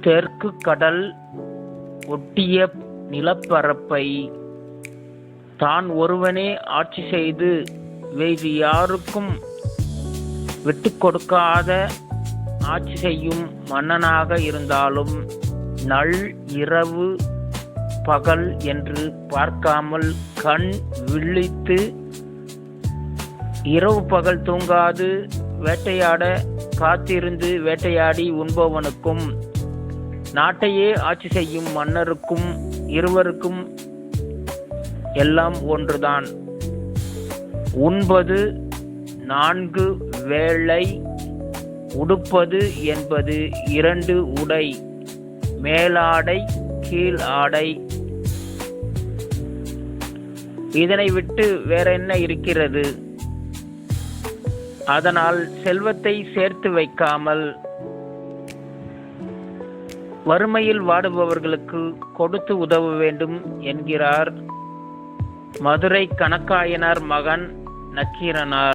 தெற்கு கடல் ஒட்டிய நிலப்பரப்பை தான் ஒருவனே ஆட்சி செய்து வேறு யாருக்கும் விட்டு கொடுக்காத ஆட்சி செய்யும் மன்னனாக இருந்தாலும் நள் இரவு பகல் என்று பார்க்காமல் கண் விழித்து இரவு பகல் தூங்காது வேட்டையாட காத்திருந்து வேட்டையாடி உண்பவனுக்கும் நாட்டையே ஆட்சி செய்யும் மன்னருக்கும் இருவருக்கும் எல்லாம் ஒன்றுதான். உண்பது நான்கு வேளை உடுப்பது என்பது இரண்டு உடை மேலாடை கீழ் ஆடை. இதனை விட்டு வேற என்ன இருக்கிறது? அதனால் செல்வத்தை சேர்த்து வைக்காமல் வறுமையில் வாடுபவர்களுக்கு கொடுத்து உதவ வேண்டும் என்கிறார் மதுரை கணக்காயனார் மகன் நக்கீரனார்.